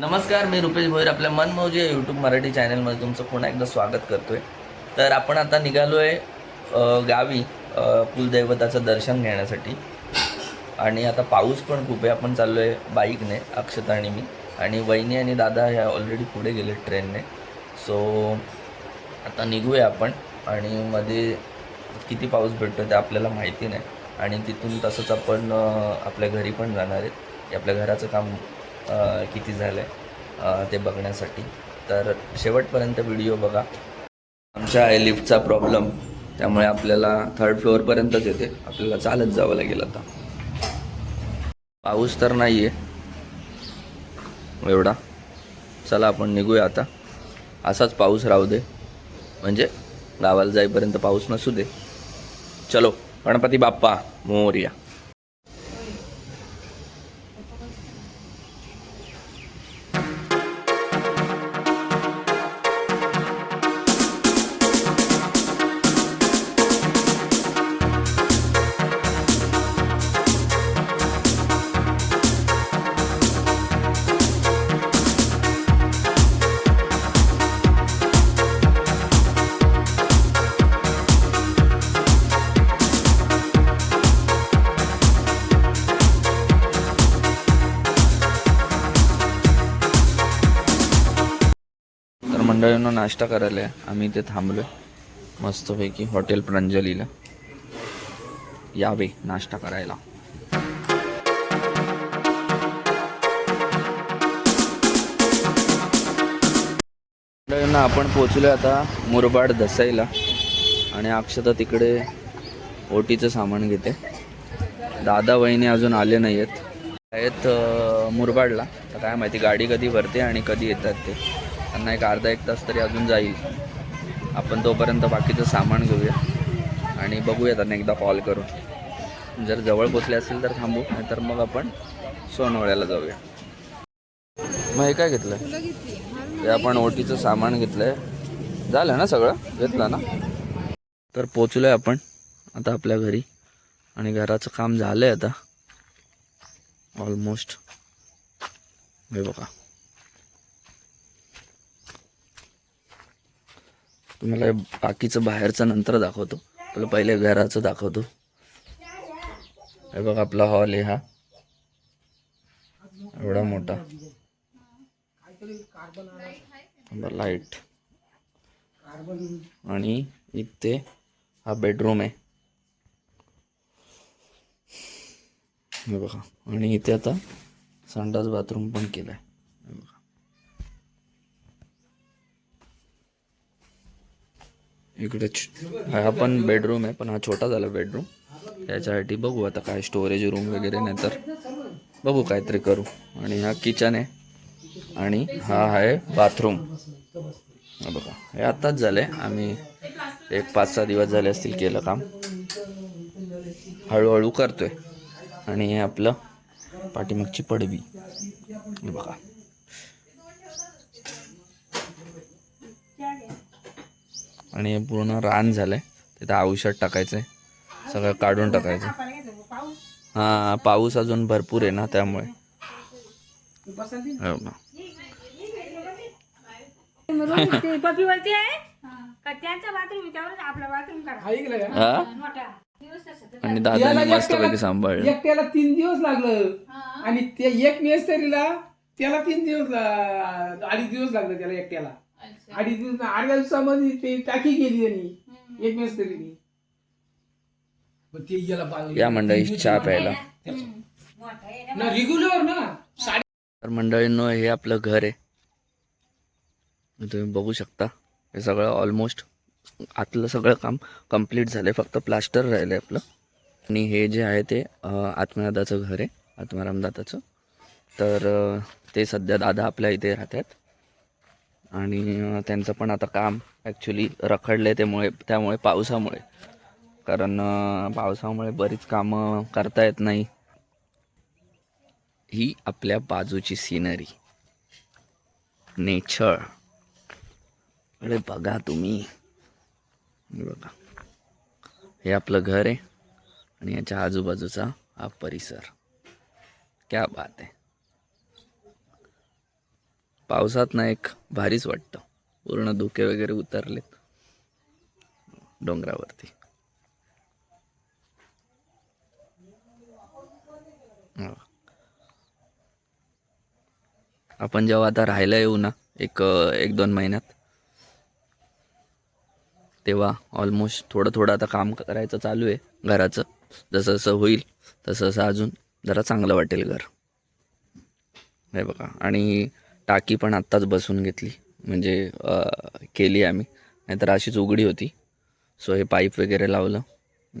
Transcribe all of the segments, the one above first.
नमस्कार मी रुपेश भोईर आपल्या मन मौजी या यूट्यूब मराठी चॅनलमध्ये तुमचं पुन्हा एकदा स्वागत करतो आहे तर आपण आता निघालो आहे गावी कुलदैवताचं दर्शन घेण्यासाठी. आणि आता पाऊस पण खूप आहे आपण चाललो आहे बाईकने अक्षता आणि मी. आणि वहिनी आणि दादा ह्या ऑलरेडी पुढे गेले ट्रेनने. सो आता निघूया आपण. आणि मध्ये किती पाऊस भेटतो ते आपल्याला माहिती नाही. आणि तिथून तसंच आपण आपल्या घरी पण जाणार आहेत आपल्या घराचं काम किती झालं आहे ते बघण्यासाठी. तर शेवटपर्यंत व्हिडिओ बघा. आमच्या आहे लिफ्टचा प्रॉब्लेम त्यामुळे आपल्याला थर्ड फ्लोअरपर्यंतच येते. आपल्याला चालत जावं लागेल आता. पाऊस तर नाही आहे एवढा. चला आपण निघूया आता. असाच पाऊस राहू दे. म्हणजे गावाला जाईपर्यंत पाऊस नसू दे. चलो गणपती बाप्पा मोरिया. मंडळींना नाश्ता करायला आहे. आम्ही इथे थांबलोय. मस्तपैकी हॉटेल प्रांजलीला. यावे नाश्ता करायला. मंडळींना आपण पोचलो आता मुरबाड दसाईला. आणि अक्षता तिकडे ओटीचं सामान घेते. दादा वहिनी अजून आले नाही आहेत आहेत मुरबाडला. तर काय माहिती गाडी कधी भरते आणि कधी येतात ते. त्यांना एक अर्धा एक तास तरी अजून जाईल. आपण तोपर्यंत बाकीचं सामान घेऊया आणि बघूया त्यांना एकदा कॉल करून. जर जवळ पोचले असेल तर थांबू नाहीतर मग आपण सोनवळ्याला जाऊया. मग हे काय घेतलं. ते आपण ओटीचं सामान घेतलंय. झालं ना सगळं? घेतलं ना? तर पोचलोय आपण आता आपल्या घरी. आणि घराचं काम झालंय आता. ऑलमोस्ट हे बघा. तुम्हाला बाकीचं बाहेरचं नंतर दाखवतो. आपलं पहिले घराचं दाखवतो. हे बघा आपला हॉल आहे हा. एवढा मोठा. लाइट. आणि इथे हा बेडरूम आहे. हे बघा. आणि इथे आता संडास बाथरूम पण केलाय. आहे इकडे हा पण बेडरूम आहे पण हा छोटा झाला बेडरूम त्याच्यासाठी बघू आता काय स्टोरेज रूम वगैरे नाही तर. बघू काहीतरी करू. आणि हा किचन आहे. आणि हा आहे बाथरूम बघा हे आत्ताच झालं आहे आम्ही एक पाच सहा दिवस झाले असतील केलं काम. हळूहळू करतोय. आणि हे आपलं पाठीमागची पडवी. बघा. आणि हे पूर्ण रान झालंय. तिथं औषध टाकायचंय. सगळं काढून टाकायचं हा पाऊस अजून भरपूर आहे ना त्यामुळे. हे आहे आणि दादाने मस्तपैकी सांभाळलं. एकट्याला तीन दिवस लागलं. आणि ते एक मेस्तरीला त्याला तीन दिवस अडीच दिवस लागलं त्याला एकट्याला. अडीच दिवस अर्ध्या दिवसामध्ये ते टाकी केली त्यांनी एक मेस्तरीने. पण ते याला बाजूला- या मंडळी चहा प्यायला. ना? रेग्युलर ना साडे तर मंडळींनो हे आपलं घर आहे. तुम्ही बघू शकता. हे सगळं ऑलमोस्ट आतलं सगळं काम कंप्लीट झालं आहे फक्त प्लास्टर राहिलं आहे आपलं. आणि हे जे आहे ते अं, आत्मदादाचं घर आहे. आत्माराम दादाचं. तर अं, ते सध्या दादा आपल्या इथे राहतात. आणि त्यांचं पण आता काम ॲक्च्युली रखडलं आहे त्यामुळे त्यामुळे पावसामुळे. कारण पावसामुळे बरीच कामं करता येत नाही. ही आपल्या बाजूची सिनरी नेचर अरे बघा तुम्ही. बघा. हे आपलं घर आहे आणि याच्या आजूबाजूचा हा परिसर. क्या बात आहे. पावसात ना एक भारीच वाटतं. पूर्ण धुके वगैरे उतरलेत. डोंगरावरती. आपण जेव्हा आता राहायला येऊ ना एक एक दोन महिन्यात तेव्हा ऑलमोस्ट थोडं थोडं आता काम करायचं चालू आहे घराचं. जसं जसं होईल तसं तसं अजून जरा चांगलं वाटेल घर. हे बघा. आणि टाकी पण आत्ताच बसून घेतली. म्हणजे केली आम्ही. नाहीतर अशीच उघडी होती. सो हे पाईप वगैरे लावलं.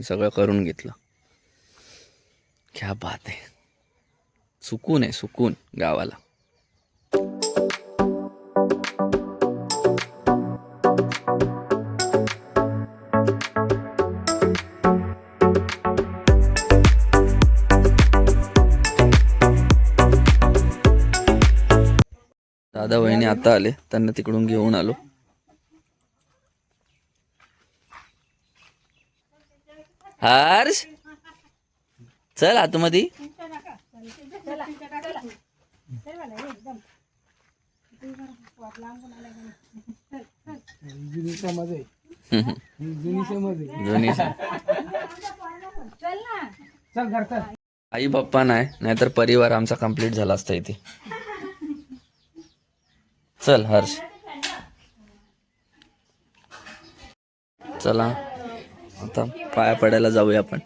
सगळं करून घेतलं. क्या बात आहे. सुकून आहे सुकून गावाला. दादा वहिनी आता आले. त्यांना तिकडून घेऊन आलो. हर्ष! चल आतमध्ये. आई पप्पा नाही नाहीतर परिवार आमचा कंप्लीट झाला असता इथे. चल हर्ष. चला. आता पाया पडायला जाऊया आपण.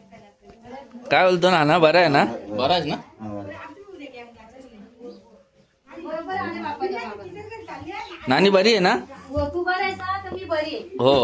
काय बोलतो नाना? बरं आहे ना? बरं आहेस ना? नानी बरी आहे ना? हो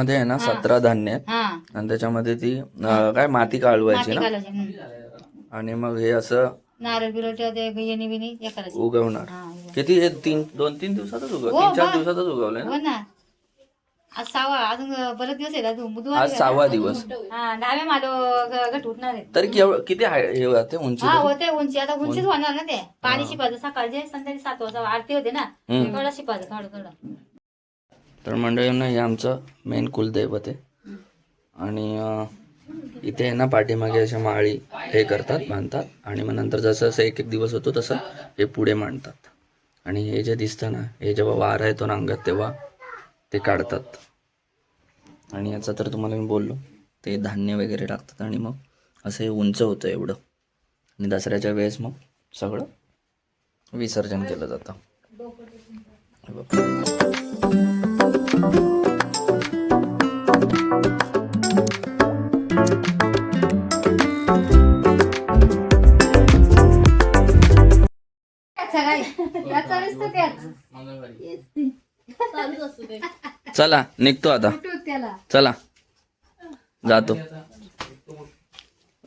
सध्या याच्यामध्ये आहे ना सतरा धान्य आहेत. हा. आणि त्याच्यामध्ये ती अं, काय माती काढवायची माती ना घालायची. आणि मग हे असं नारळ बिरळ ठेवते येणी बिनी हे करायचं. उगवणार. हा उगव. किती हे? तीन दोन तीन दिवसातच उगव हो, तीन चार बा. दिवसातच उगवलंय ना? हो ना. आज सहावा अजून बरेच दिवस आहेत अजून बुधवार आज सहावा दिवस. हा मालो गट उठणार आहेत. तरी किती हाय- हे होते? उंची हा होते उंची. आता उंचीच होणार ना ते. पाणी शिपायचं. सकाळचे संध्याकाळी सात वाजता आरती होते ना. हम्म. थोडं शिपायचं थोडं थोडं. तर मंडळींना हे आमचं मेन कुलदैवत आहे. आणि इथे आहे ना पाठीमागे अशा माळी हे करतात बांधतात. आणि मग नंतर जसं जसं एक एक दिवस होतो तसं हे पुढे मांडतात. आणि हे जे दिसतं ना हे जेव्हा वारा येतो ना अंगात तेव्हा ते काढतात. आणि याचा तर तुम्हाला मी बोललो ते धान्य वगैरे टाकतात आणि मग असं हे उंच होतं एवढं. आणि दसऱ्याच्या वेळेस मग सगळं विसर्जन केलं जातं. त्याच चला निघतो आता. त्याला. चला. जातो.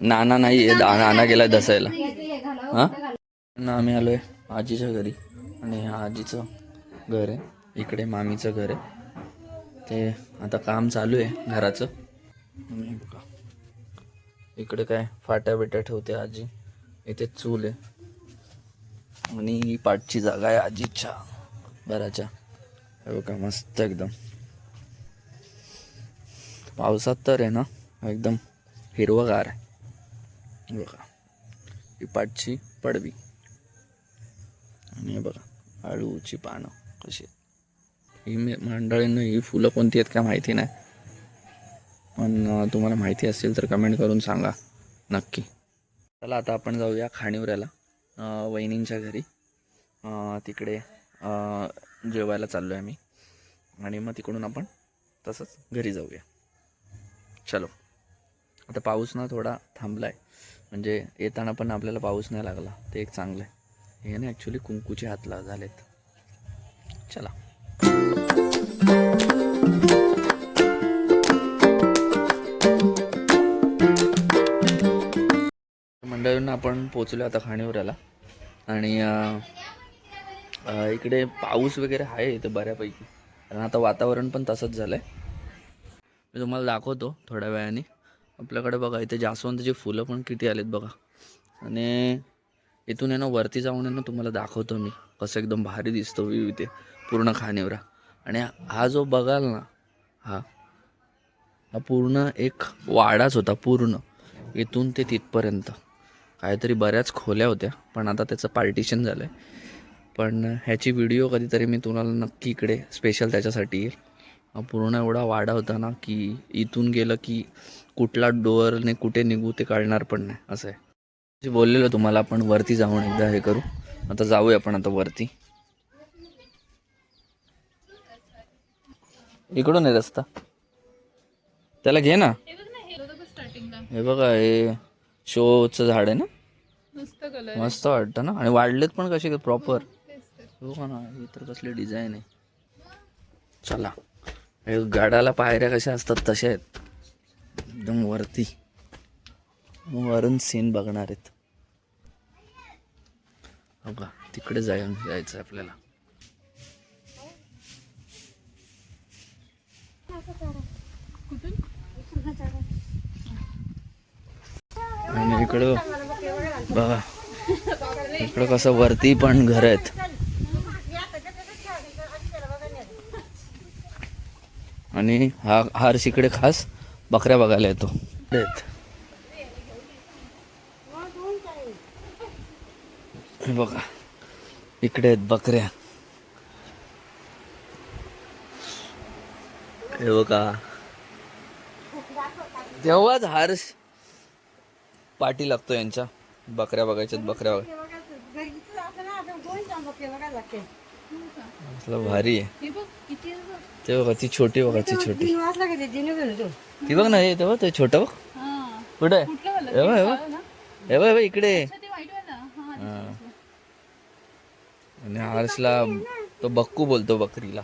नाना नाही आहे दा- नाना गेलाय दसायला. हा ना आम्ही आलोय आजीच्या घरी. आणि आजीचं घर आहे. इकडे मामीचं घर आहे. ते आता काम चालू आहे घराचं. बघा. इकडे काय फाट्या बिट्या ठेवते आजी. इथे चूल आहे. आणि ही पाठची जागा आहे आजीच्या घराच्या. बघा मस्त एकदम. पावसात तर आहे ना एकदम हिरवगार आहे. बघा ही पाठची पडवी. आणि बघा आळूची पानं कशी आहेत. ही मे- मंडळींना ही फुलं कोणती आहेत का माहिती नाही. पण तुम्हाला माहिती असेल तर कमेंट करून सांगा नक्की. चला आता आपण जाऊया खाणीवऱ्याला वहिनींच्या घरी. तिकडे जेवायला चाललो आहे आम्ही. आणि मग तिकडून आपण तसंच घरी जाऊया. चलो. आता पाऊस ना थोडा थांबला आहे म्हणजे येताना पण आपल्याला पाऊस नाही लागला. ते एक चांगलं आहे हे ना ॲक्च्युली कुंकूचे हात ला झालेत. चला. मंडळींना आपण पोचलो आता खाणीवऱ्याला आणि इकडे पाऊस वगैरे आहे इथे बऱ्यापैकी. कारण आता वातावरण पण तसंच झालं आहे मी तुम्हाला दाखवतो थोड्या वेळाने. आपल्याकडे बघा इथे जास्वंदाची फुलं पण किती आलेत बघा. आणि इथून आहे ना वरती जाऊन आहे ना तुम्हाला दाखवतो मी कसं एकदम भारी दिसतो व्ह्यू इथे. पूर्ण खाणेवरा. आणि हा जो बघाल ना हा हा पूर्ण एक वाडाच होता पूर्ण. इथून ते तिथपर्यंत. काहीतरी बऱ्याच खोल्या होत्या पण आता त्याचं पार्टिशन झालं आहे पण ह्याची व्हिडिओ कधीतरी मी तुम्हाला नक्की इकडे स्पेशल त्याच्यासाठी येईल. पूर्ण एवढा वाडा होता ना की इथून गेलं की कुठला डोअरने कुठे निघू ते कळणार पण नाही असं आहे. जे बोललेलो तुम्हाला आपण वरती जाऊन एकदा हे करू. आता जाऊया आपण आता वरती. इकडून आहे रस्ता. त्याला घे ना. हे बघा हे शोचं झाड आहे ना? मस्त वाटतं ना? आणि वाढलेत पण कसे प्रॉपर हो का ना ही तर कसली डिझाईन आहे. चला. हे गाडाला पायऱ्या कशा असतात तशा आहेत. एकदम वरती. वरून सीन बघणार आहेत. हो का? तिकडे जाऊन जायचं आहे आपल्याला. आणि इकडं बघा. इकडं कसं वरती पण घर आहेत. आणि हा हार्श इकडे खास बकऱ्या बघायला येतो. हे बघा. इकडे आहेत बकऱ्या. हे बघा. तेव्हाच हार्श पाठी लागतो यांच्या. बकऱ्या बघायच्यात बकऱ्या बघा. भारी आहे. ते बघा ती छोटी बघा ती छोटी. ती बघ ना हे ते बघ ते छोटं बघ. कुठे आहे? हे बघ इकडे आणि हर्षला तो बक्कू बोलतो बकरीला.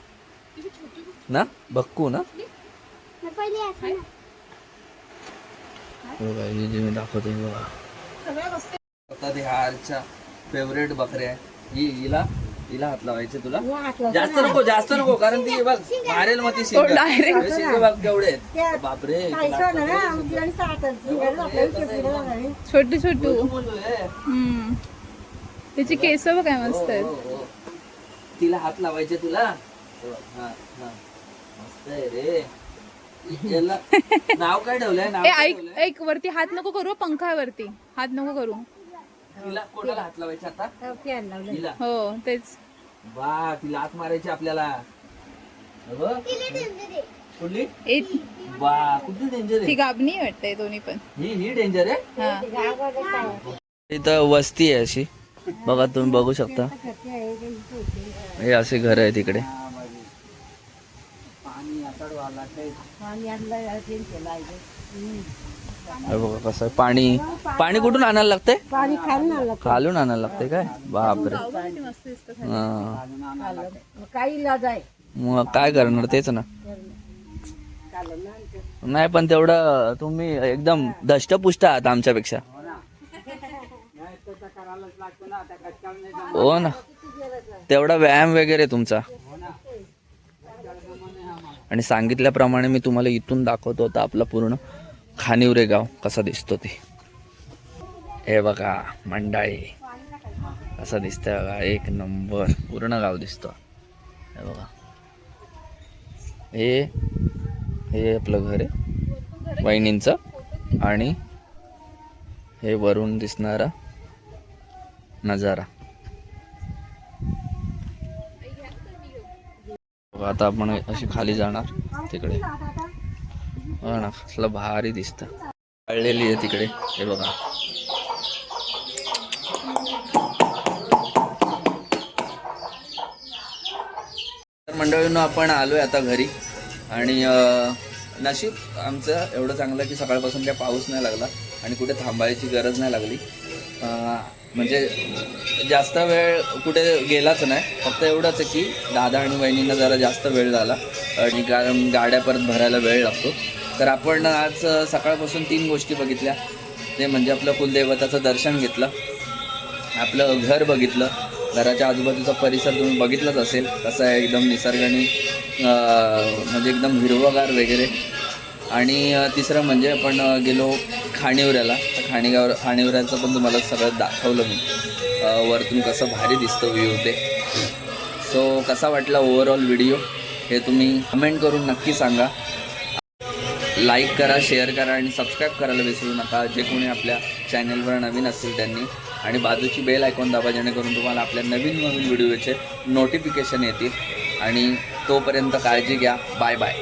ना? बक्कू ना. बघा ही जी मी दाखवतो ही बघा. आता ते हारच्या फेवरेट बकऱ्या आहे. ही हिला हिला हात लावायचे तुला. जास्त नको जास्त नको कारण ती बघ मारेल मग ती शिंग. बघ केवढे आहेत. बापरे छोटू छोटू. हम्म. त्याची केस बघ काय मस्त आहेत. हो, हो. तिला हात लावायचे तुला? हा, हा. मस्त आहे रे. याला नाव काय ठेवलंय? नाव ए काय ऐक ठेवलंय? ऐक वरती हात नको करू पंखावरती. हात नको करू. तिला कोणाला हात लावायचे आता? तिला? हो तेच. वा तिला हात मारायची आपल्याला. हो? कुठली? ए वा कुठली डेंजर ती आहे गाबणी वाटतंय दोन्ही पण. ही ही डेंजर आहे? हा. इथं वस्ती आहे अशी. बघा तुम्ही बघू शकता. हे असे घर आहे तिकडे. बघा कसं आहे. पाणी पाणी कुठून आणायला लागतंय? पाणी खाली खालून आणायला लागतंय काय? बापरे. हा. काही इलाज आहे. मग काय करणार? तेच ना. नाही पण तेवढं तुम्ही एकदम दष्टपुष्ट आहात आमच्यापेक्षा. हो ना. तेवढा व्यायाम वगैरे तुमचा. आणि सांगितल्याप्रमाणे मी तुम्हाला इथून दाखवतो होता आपला पूर्ण खानिवरे गाव कसा दिसतो ते. हे बघा मंडाळी. कसा दिसतंय बघा एक नंबर पूर्ण गाव दिसतो. हे बघा. हे हे आपलं घर आहे. वहिनींचं आणि हे वरून दिसणारा नजारा. आता आपण अशी खाली जाणार तिकडे. हो ना कसलं भारी दिसतं. काढलेली आहे तिकडे. हे बघा. तर मंडळीनं आपण आलोय आता घरी. आणि नाशिक नशीब आमचं एवढं चांगलं की सकाळपासून काय पाऊस नाही लागला आणि कुठे थांबायची गरज नाही लागली. म्हणजे जास्त वेळ कुठे गेलाच नाही. फक्त एवढंच आहे की दादा आणि वहिनींना जरा जास्त वेळ झाला. आणि कारण गाड्या परत भरायला वेळ लागतो. तर आपण आज सकाळपासून तीन गोष्टी बघितल्या. ते म्हणजे आपलं कुलदैवताचं दर्शन घेतलं. आपलं घर बघितलं. घराच्या आजूबाजूचा परिसर तुम्ही बघितलाच असेल. कसं आहे एकदम निसर्गाने म्हणजे एकदम हिरवगार वगैरे. आणि तिसरं म्हणजे आपण गेलो खाणीवऱ्याला. तर खाणीगावर खाणीवऱ्याचं पण तुम्हाला सगळं दाखवलं मी. वरतून कसं भारी दिसतं व्ह्यू ते. सो कसा वाटला ओव्हरऑल व्हिडिओ हे तुम्ही कमेंट करून नक्की सांगा. लाईक करा शेअर करा आणि सबस्क्राईब करायला विसरू नका. जे कोणी आपल्या चॅनलवर नवीन असतील त्यांनी. आणि बाजूची बेल ऐकून दाबा जेणेकरून तुम्हाला आपल्या नवीन नवीन व्हिडिओचे नोटिफिकेशन येतील. आणि तोपर्यंत काळजी घ्या. Bye bye